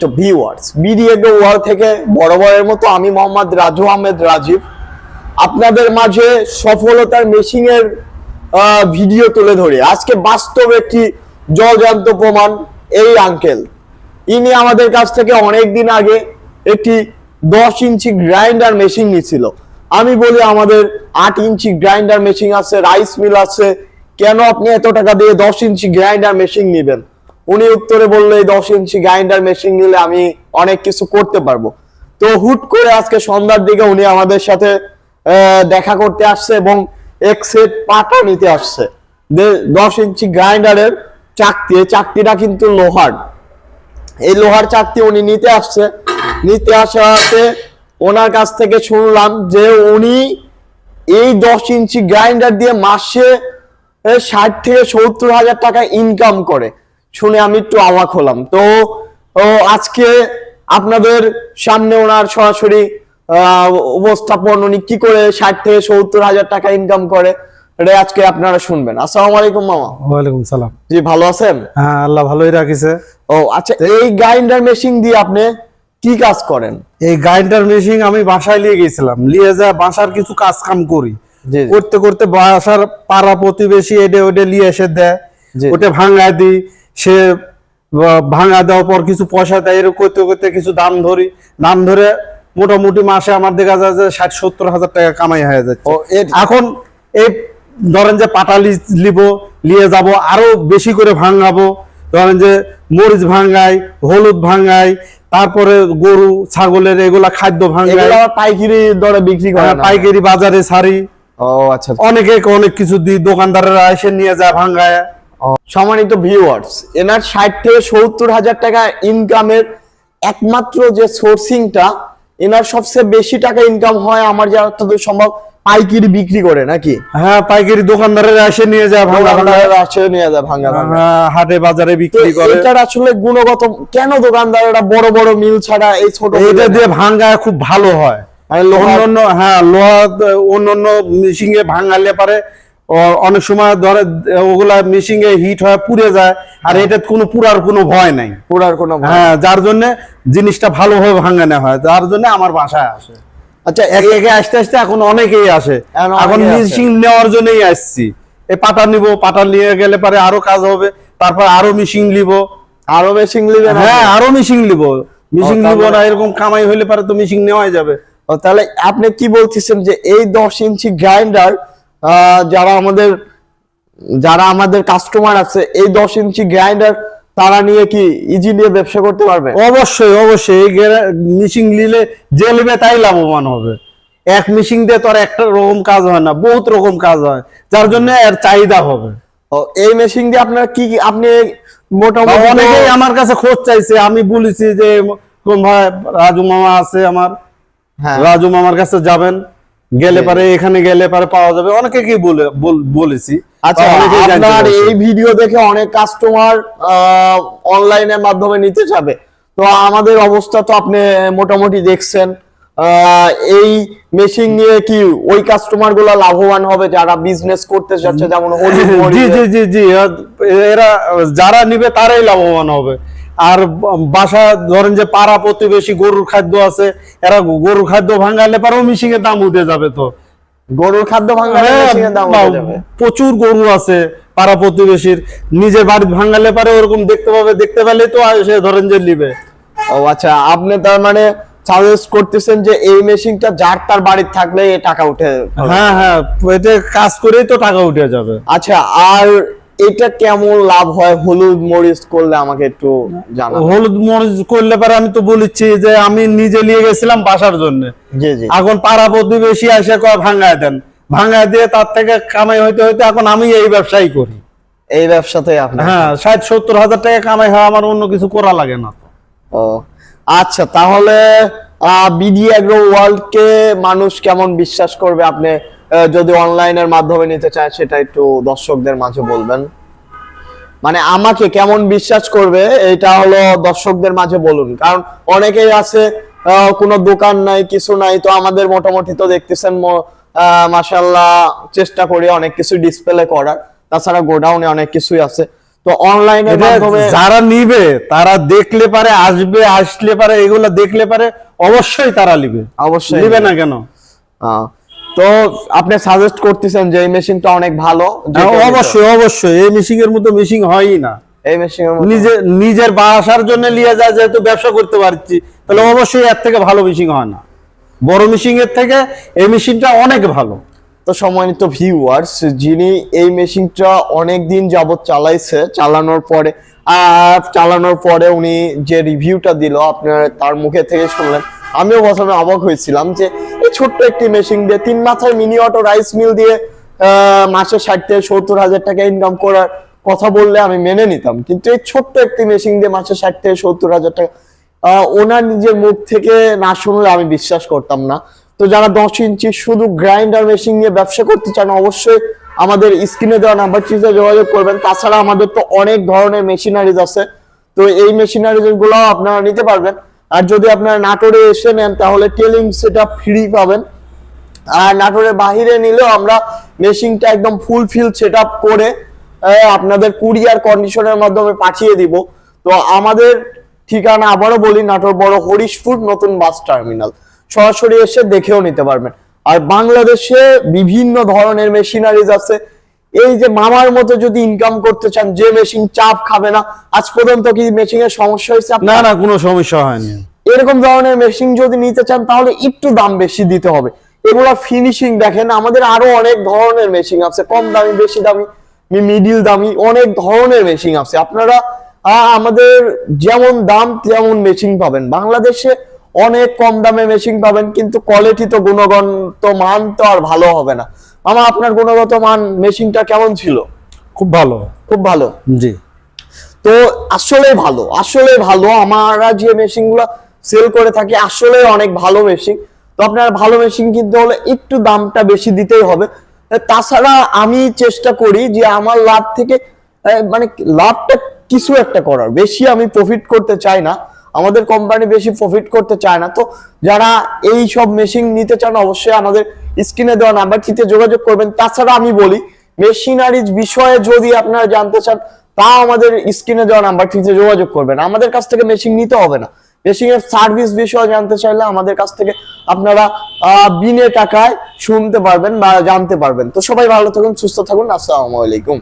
তো viewers বিডিএডো world থেকে বরাবরের মতো আমি মোহাম্মদ রাজু আহমেদ রাজীব। আপনাদের মাঝে সফলতার মেশিং এর আহ, ভিডিও তুলে ধরি। আজকে বাস্তব একটি জলজান্ত প্রমাণ এই আঙ্কেল ইনি আমাদের কাছ থেকে অনেক দিন আগে একটি দশ ইঞ্চি গ্রাইন্ডার মেশিন নিয়েছিল আমি বলি আমাদের আট ইঞ্চি গ্রাইন্ডার মেশিন আছে রাইস মিল আছে। কেন আপনি এত টাকা দিয়ে দশ ইঞ্চি গ্রাইন্ডার মেশিন নেবেন? উনি উত্তরে বলল, এই দশ ইঞ্চি গ্রাইন্ডার মেশিন নিলে আমি অনেক কিছু করতে পারব। তো হুট করে আজকে সন্ধ্যার দিকে উনি আমাদের সাথে দেখা করতে আসছে এবং এক সেট পাটা নিতে আসছে। দশ ইঞ্চি গ্রাইন্ডারের চাকতি, এই চাকতিটা কিন্তু লোহার। এই লোহার চাকতি উনি নিতে আসছে। নিতে আসাতে ওনার কাছ থেকে শুনলাম যে উনি এই দশ ইঞ্চি গ্রাইন্ডার দিয়ে মাসে ষাট থেকে সত্তর হাজার টাকা ইনকাম করে। শুনে আমি একটু অবাক হলাম। তো ও, আজকে আপনাদের সামনে ওনার সরাসরি আহ, উপস্থাপন উনি কি করে ষাট থেকে সত্তর হাজার টাকা ইনকাম করে এটা আজকে আপনারা শুনবেন। আসসালামু আলাইকুম মামা। ওয়ালাইকুম সালাম। জি ভালো আছেন? হ্যাঁ আল্লাহ ভালোই রাখিছে। ও আচ্ছা এই গ্রাইন্ডার মেশিন দিয়ে আপনি কি কাজ করেন? এই গ্রাইন্ডার মেশিন আমি বাসায় নিয়ে গেছিলাম। নিয়ে যা বাসার কিছু কাজ কাম করি। করতে করতে বাসার পাড়া প্রতিবেশী এডে ওডে নিয়ে এসে দেয়। ওটা ভাঙায় দিই সে ভাঙা দেওয়ার পর কিছু পয়সা দেয় এরকম করতে করতে কিছু দাম ধরি। দাম ধরে মোটামুটি মাসে আমার দেখা যায় যে ষাট সত্তর হাজার টাকা কামাই হয়ে যাচ্ছে। এখন এই ধরেন যে পাটালি লিব নিয়ে যাব আরও বেশি করে ভাঙাবো। ধরেন যে মরিচ ভাঙাই হলুদ ভাঙাই তারপরে গরু ছাগলের এগুলা খাদ্য ভাঙাই। পাইকারি দরে বিক্রি করে হ্যাঁ, পাইকারি বাজারে ছাড়ি ও আচ্ছা। অনেকে অনেক কিছু দিই দোকানদারেরা এসে নিয়ে যায় ভাঙায়। সম্মানিত ভিউয়ার্স এনার ষাট থেকে সত্তর হাজার টাকা ইনকামের একমাত্র যে সোর্সিংটা এনার সবচেয়ে বেশি টাকা ইনকাম হয় আমার যতদূর সম্ভব পাইকারি বিক্রি করে নাকি? হ্যাঁ পাইকারি দোকানদারেরা এসে নিয়ে যায় ভাঙা ভাঙা। আসে নিয়ে যায় ভাঙা ভাঙা। হাটে বাজারে বিক্রি করে। এটার আসলে গুণগত কেন দোকানদারেরা বড় বড় মিল ছাড়া এই ছোট মিলে দিয়ে ভাঙায় খুব ভালো হয়। মানে অন্যান্য হ্যাঁ লোহা অন্যান্য মিশিংয়ে ভাঙালে পারে অনেক সময় ধরে ওগুলা মিশিংয়ে হিট হয় পুড়ে যায় আর এটা কোনো পুরার কোনো ভয় নাই। পুরার কোনো হ্যাঁ যার জন্য জিনিসটা ভালোভাবে ভাঙানো হয় যার জন্য আমার বাসায় আসে। আচ্ছা একে একে আসতে আসতে এখন অনেকেই আসে। এখন নেওয়ার জন্যই আসছি। এই পাটা নিব পাটা নিয়ে গেলে পারে আরও কাজ হবে তারপর আরও মিশিং নিব। আরও মেশিন নেবেন হ্যাঁ আরও মিশিং নিব। মিশিং নিব না এরকম কামাই হইলে পারে তো মিশিং নেওয়াই যাবে। তাহলে আপনি কি বলতেছেন যে এই দশ ইঞ্চি গ্রাইন্ডার যারা আমাদের যারা আমাদের কাস্টমার আছে এই দশ ইঞ্চি গ্রাইন্ডার তারা নিয়ে কি ইজিলি ব্যবসা করতে পারবে? অবশ্যই অবশ্যই। এই মিশিং নিলে যে নেবে তাই লাভবান হবে। এক মিশিং দিয়ে তো আর একটা রকম কাজ হয় না বহুত রকম কাজ হয় যার জন্য এর চাহিদা হবে। এই মেশিন দিয়ে আপনার কি কি- আপনি মোটামুটি অনেকেই আমার কাছে খোঁজ চাইছে আমি বলেছি যে কোন ভাই রাজু মামা আছে আমার। হ্যাঁ। রাজু মামার কাছে যাবেন। গেলে পারে এখানে গেলে পারে পাওয়া যাবে। অনেকে কি বলে বলেছি। আচ্ছা আপনার এই ভিডিও দেখে অনেক কাস্টমার অনলাইনের মাধ্যমে নিতে যাবে তো আমাদের অবস্থা তো আপনি মোটামুটি দেখছেন। এই মেশিন নিয়ে কি ওই কাস্টমারগুলা লাভবান হবে যারা বিজনেস করতে যাচ্ছে যেমন জি জি জি জি এরা যারা নিবে তারাই লাভবান হবে। আর বাসা ধরেন যে পাড়া প্রতিবেশী গরুর খাদ্য আছে এরা গরুর খাদ্য ভাঙালে পারেও মিশিং এর দাম উঠে যাবে তো। গরুর খাদ্য ভাঙালে হ্যাঁ, দাম উঠে যাবে। প্রচুর গরু আছে পাড়া প্রতিবেশীর নিজের বাড়ি ভাঙালে পারে ওরকম দেখতে পাবে দেখতে পেলে তো সে ধরেন যে নিবে। ও আচ্ছা আপনি তার মানে সাজেস্ট করতেছেন যে এই মেশিনটা যার তার বাড়িতে থাকলে টাকা উঠে হ্যাঁ হ্যাঁ কাজ করেই তো টাকা উঠে যাবে। আচ্ছা আর এটা কেমন লাভ হয়? হলুদ মরিচ করলে আমাকে একটু জানাবেন হলুদ মরিচ করলে পারে আমি তো বলেছি যে আমি নিজে নিয়ে গেছিলাম বাসার জন্য। এখন পাড়া প্রতিবেশী এসে কয় ভাঙায় দেন। ভাঙায় দিয়ে তার থেকে কামাই হইতে হইতে এখন আমি এই ব্যবসাই করি। এই ব্যবসাতে আপনি হ্যাঁ ষাট সত্তর হাজার টাকা কামাই হয় আমার অন্য কিছু করা লাগে না। ও আচ্ছা তাহলে বিডি অ্যাগ্রো ওয়ার্ল্ড কে মানুষ কেমন বিশ্বাস করবে? আপনি যদি অনলাইনের মাধ্যমে নিতে চায় সেটা একটু দর্শকদের মাঝে বলবেন। মানে আমাকে কেমন বিশ্বাস করবে এটা হলো দর্শকদের মাঝে বলুন। কারণ অনেকেই আছে কোনো দোকান নাই কিছু নাই তো আমাদের মোটামুটি তো দেখতেছেন মাসাল্লাহ চেষ্টা করি অনেক কিছু ডিসপ্লে করার। তাছাড়া গোডাউনে অনেক কিছুই আছে। তো মাধ্যমে যারা নিবে তারা দেখলে পারে আসবে আসলে পারে এগুলা দেখলে পারে অবশ্যই তারা নিবে। অবশ্যই নিবে। না কেন? আহ, তো আপনি সাজেস্ট করতেছেন যে এই মেশিনটা অনেক ভালো। যে কেউ নিতে অবশ্যই অবশ্যই। এই মিশিং এর মতো মেশিন হয়ই না। এই মেশিনের নিজে নিজের বাসার জন্য নিয়ে যায় যেহেতু ব্যবসা করতে পারছি তাহলে অবশ্যই এর থেকে ভালো মিশিং হয় না। বড় মিশিং এর থেকে এই মেশিনটা অনেক ভালো। তো সম্মানিত ভিউয়ার্স যিনি এই মেশিনটা অনেক দিন যাবত চালাইছে চালানোর পরে আর চালানোর পরে উনি যে রিভিউটা দিল আপনার তার মুখে থেকে শুনলেন। আমিও প্রথমে অবাক হয়েছিলাম যে ছোট্ট একটি মেশিন দিয়ে তিন মাথায় মিনি অটো রাইস মিল দিয়ে মাসে ষাট থেকে সত্তর হাজার টাকা ইনকাম করার কথা বললে আমি মেনে নিতাম। কিন্তু এই ছোট্ট একটি মেশিন দিয়ে মাসে ষাট থেকে সত্তর হাজার টাকা ওনার নিজের মুখ থেকে না শুনলে আমি বিশ্বাস করতাম না। তো যারা দশ ইঞ্চি শুধু গ্রাইন্ডার মেশিন নিয়ে ব্যবসা করতে চান, অবশ্যই আমাদের স্ক্রিনে দেওয়া নাম্বার চিজে যোগাযোগ করবেন। তাছাড়া আমাদের তো অনেক ধরনের মেশিনারিজ আছে। তো এই মেশিনারিজগুলো আপনারা নিতে পারবেন। আর যদি আপনারা নাটোরে এসে নেন, তাহলে টেলিং সেটা ফ্রি পাবেন। আর নাটোরের বাহিরে নিলেও আমরা মেশিনটা একদম ফুল ফিল সেট করে আপনাদের কুরিয়ার কন্ডিশনের মাধ্যমে পাঠিয়ে দিব। তো আমাদের ঠিকানা আবারও বলি, নাটোর বড় হরিশপুর, নতুন বাস টার্মিনাল সরাসরি এসে দেখেও নিতে পারবেন। আর বাংলাদেশে বিভিন্ন ধরনের মেশিনারিজ আছে। এই যে মামার মতো যদি ইনকাম করতে চান যে মেশিন চাপ খাবে না আজ পর্যন্ত কি মেশিন এর সমস্যা হয়েছে না না কোনো সমস্যা হয়নি। এরকম ধরনের মেশিন যদি নিতে চান তাহলে একটু দাম বেশি দিতে হবে। এগুলা ফিনিশিং দেখেন আমাদের আরও অনেক ধরনের মেশিন আছে কম দামি বেশি দামি মিডিল দামি অনেক ধরনের মেশিন আছে। আপনারা আমাদের যেমন দাম তেমন মেশিন পাবেন। বাংলাদেশে অনেক কম দামে মেশিন পাবেন কিন্তু কোয়ালিটি তো গুণগত মান তো আর ভালো হবে না। মামা আপনার গুণগত মান মেশিনটা কেমন ছিল? খুব ভালো। খুব ভালো? জি। তো আসলে ভালো আসলে ভালো। আমরা যে মেশিনগুলো সেল করে থাকি আসলে অনেক ভালো মেশিন তো আপনার ভালো মেশিন কিনতে হলে একটু দামটা বেশি দিতেই হবে। তাছাড়া আমি চেষ্টা করি যে আমার লাভ থেকে মানে লাভটা কিছু একটা করার। বেশি আমি প্রফিট করতে চাই না। আমাদের কোম্পানি বেশি প্রফিট করতে চায় না। তো যারা এই সব মেশিন নিতে চান, অবশ্যই আমাদের স্ক্রিনে দেওয়া নাম্বারটিতে যোগাযোগ করবেন। তাছাড়া আমি বলি মেশিনারিজ বিষয়ে যদি আপনারা জানতে চান তা আমাদের স্ক্রিনে দেওয়া নাম্বারটিতে যোগাযোগ করবেন। আমাদের কাছ থেকে মেশিন নিতে হবে না। মেশিন এর সার্ভিস বিষয়ে জানতে চাইলে আমাদের কাছ থেকে আপনারা বিনে টাকায় শুনতে পারবেন বা জানতে পারবেন। তো সবাই ভালো থাকুন, সুস্থ থাকুন। আসসালামু আলাইকুম।